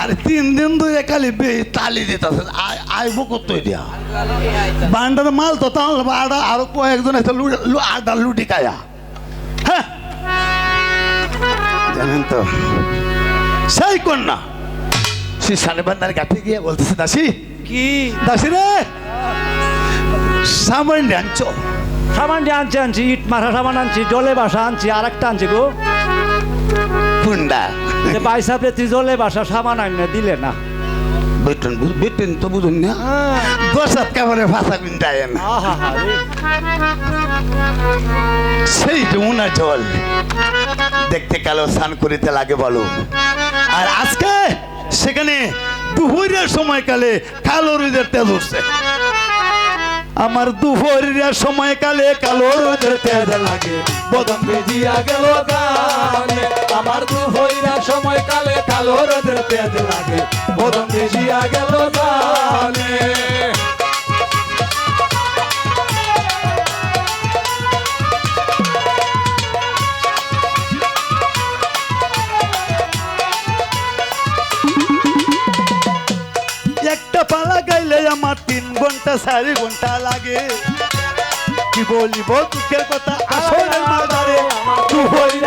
আর তিন দিন ধরে খালি বে তালি দিতেছে। আইব করতো দিয়া? বান্ডার মাল তো তাহলে আডা আরও কয়েকজন আছে আডা লুটি কায়া হ্যাঁ? জানেন তো সেই কন্যা। সে সাড়ে বান্দার কাছে গিয়ে বলতেছে দাসি কি? দাসি রে সামান্য আনছো। সামান দিয়ে আনছি আনছি ইট মাথা সামান আনছি জলে বাসা আনছি আর একটা আনছি গো। কুন্ডা তুই জলে বাসা সামান দিলে না। বেতন বেতন তো বুঝুন না। ভাষা কুন্টায় না। সেই যমুনা জল। দেখতে কালো স্নান করিতে লাগে বলো। আর আজকে সেখানে দুপুরের সময়কালে কালো রোদের তেল উঠছে। আমার দুপুরের সময়কালে কালো রোদের তেল লাগে। বদন বেজিয়া গেল হইরা সময় কালে কালো রোদের তেজ লাগে। বদন বেজিয়া গেল গানে একটা পালা গাইলে আমার তিন ঘণ্টা চারি ঘণ্টা লাগে। কি বলিব দুঃখের কথা? আসলের মাঝারে দু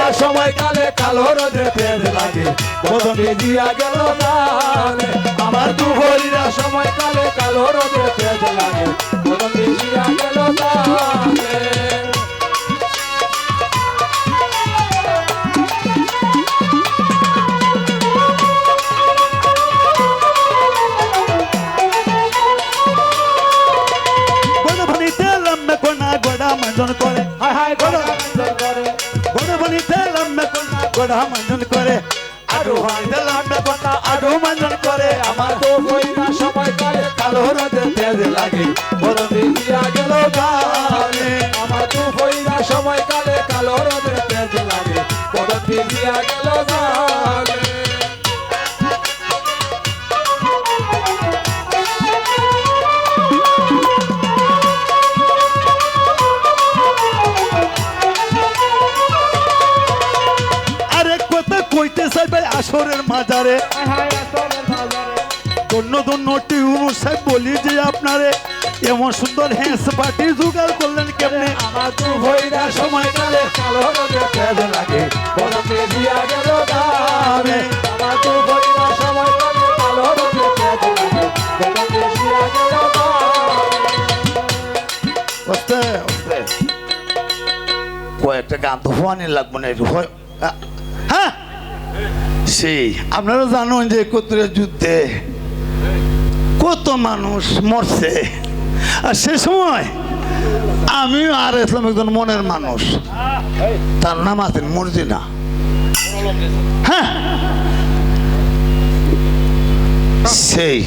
হইরা সময় কালে কালো রোদের তেজ লাগে। বদন বেজিয়া গেল গানে আমার দু হইরা সময় কালে কালো রোদের তেজ লাগে। বদন বেজিয়া গেল মঞ্জন করে। হায় হায় করে। তো হইরা সময় কালে কালো রোদের তেজ লাগে। বড় দিয়া গেল হইরা সময় কালে কালো তেজ লাগে। বড় বেজিয়া গেল। আসরের মাজারে। ধন্য ধন্য টিউনু সাহেব বলি যে আপনারে এমন সুন্দর হ্যাঁস পাটি জোগাড় করলেন কেমনে? আমার তো হইরা সময় কালে কালো লাগে। বেজিয়া গেল গানে আমার তো হইরা সময় কালে কালো লাগে। বেজিয়া গেল কয়েকটা গান তো হওয়ানি লাগবে না হ্যাঁ? সেই আপনারা জানুন যে একত্রে যুদ্ধে কত মানুষ মরছে। আর সে সময় আমিও আর ইসলাম একজন মনের মানুষ। তার নাম আছেন মর্জিনা। হ্যাঁ। সেই